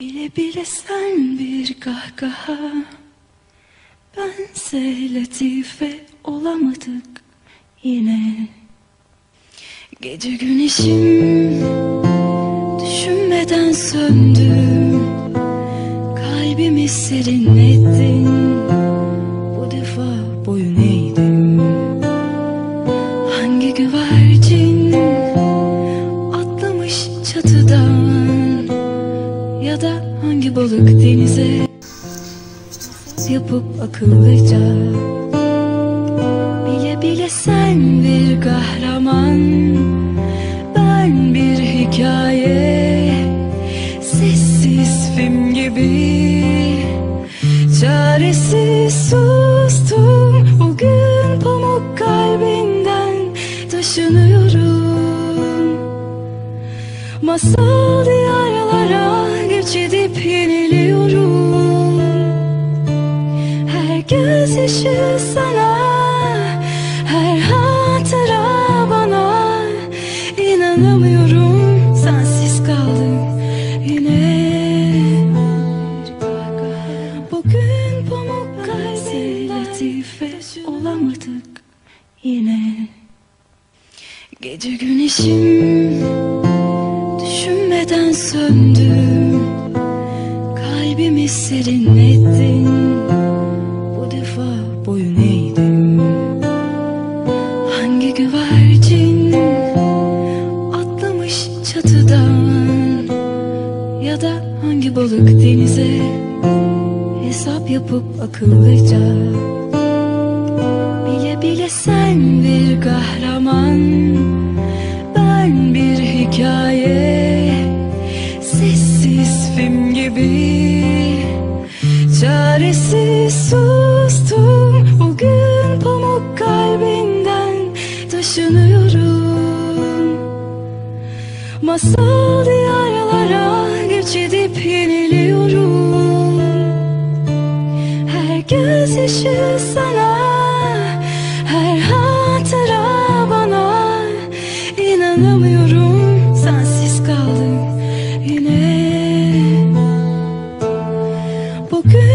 Bile bile sen bir kahkaha. Bense latife olamadık yine. Gece güneşim düşünmeden söndü. Kalbimi serinlettin balık denize yapıp akıllıca. Bile bile sen bir kahraman. Ben bir hikaye. Sessiz film gibi. Çaresiz sustum. Bugün pamuk kalbinden taşınıyorum. Masal diyarlara gözyaşı sana Her hatıra bana. İnanamıyorum sensiz kaldım. Yine Bugün pamuk kalbinden latife olamadık. Yine Gece güneşim Düşünmeden söndü. Kalbimi serinlettin Ya da hangi balık denize Hesap yapıp akıllıca? Bile bile sen bir kahraman Ben bir hikaye. Sessiz film gibi Çaresiz sustum. Bugün pamuk kalbinden taşınıyorum. Masal diyarlara göç edip yeniliyorum. Her gözyaşı sana Her hatıra bana. İnanamıyorum sensiz kaldım yine. Bugün